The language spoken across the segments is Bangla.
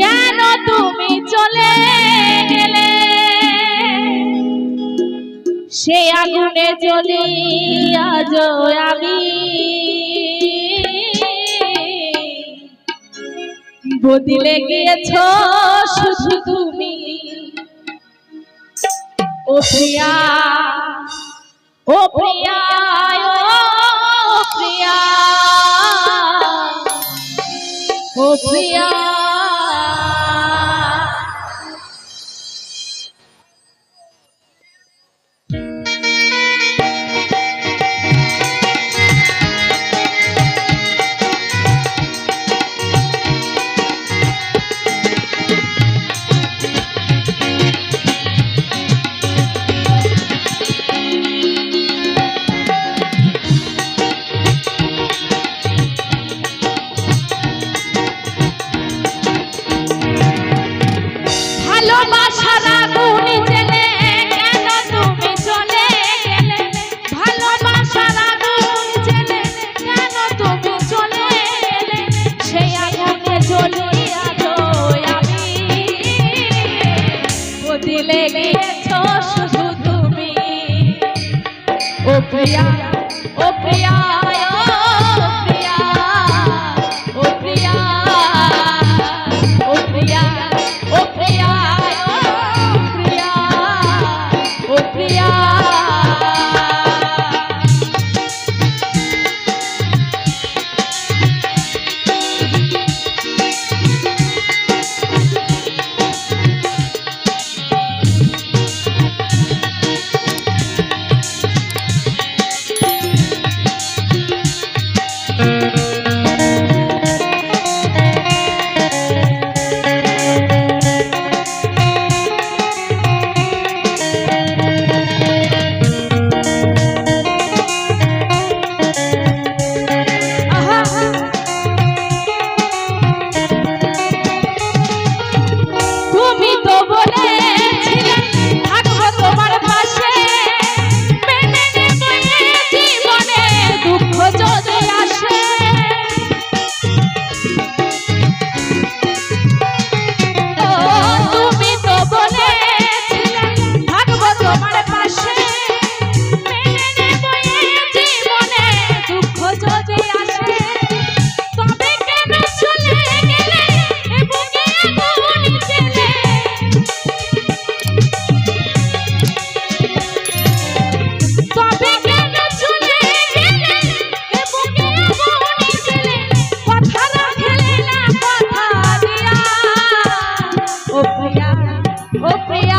কেন তুমি চলে গেলে? সে আগুনে চলি আজ আমি বদলে গিয়েছ, শুধু তুমি। ও প্রিয়া ও প্রিয়া 我맙要. ओ प्रिया ओ प्रिया। ओ प्रिया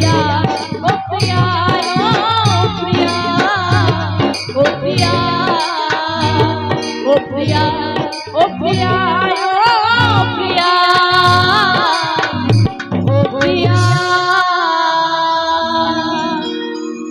Yeah.